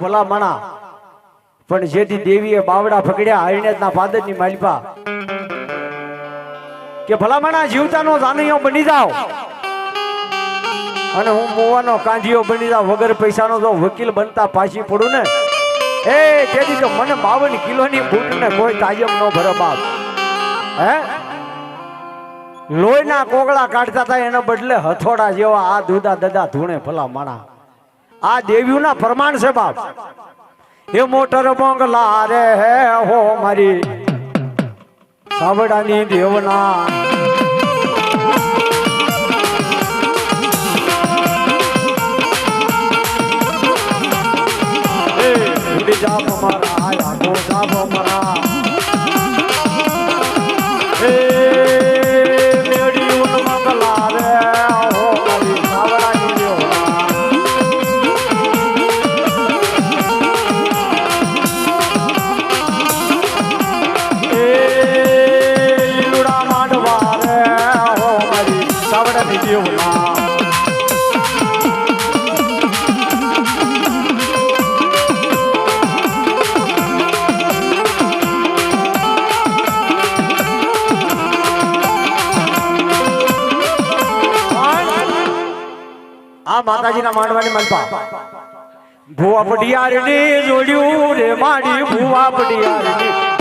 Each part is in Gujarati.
ભલા પણ જેથી દેવીએ બાવડા ફકડ્યા હરિણેતના પાદરની માલિપા. કે ભલા જીવતાનો જાનૈયો બની જાવ અને હું મોવાનો કાંઢિયો બની જાવ વગર પૈસાનો તો વકીલ બનતા પાછી પડું ને? એ, તેથી તો મને બાવન કિલોની બૂટને કોઈ તાજમ ન ભરે બાપ. હે? લોહીના કોગળા કાઢતા હતા, એના બદલે હથોડા જેવા આ દુદા દદા ધૂણે ભલા માણા આ દેવ્યુના પ્રમાણ છે બાપ. એ મોટર બંગલા રે હે હો મારી. સાવડાની દેવના. એ ઉડી જા મારા આયા. દેવના આ માતાજીના માંડવાની મલપા ભુવા પડિયારની જોડ્યું રે માડી ભુવા પડિયારની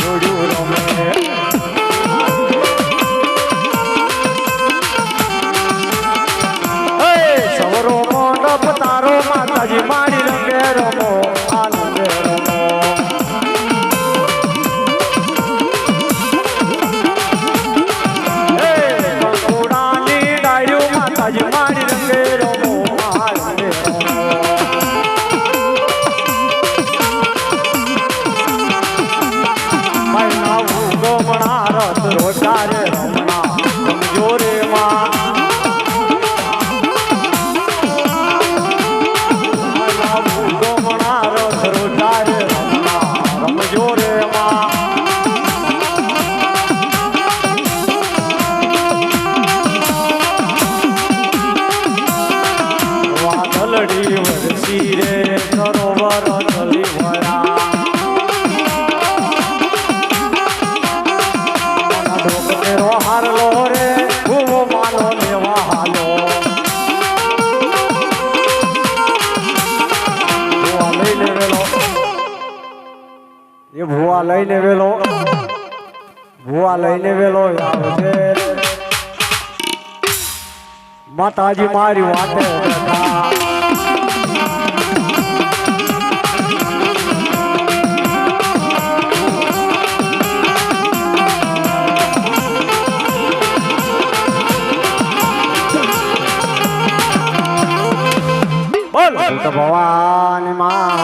એ ભૂવા લઈને વેલો ભૂવા લઈને વેલો માતાજી મારી વાતે ભગવાન મા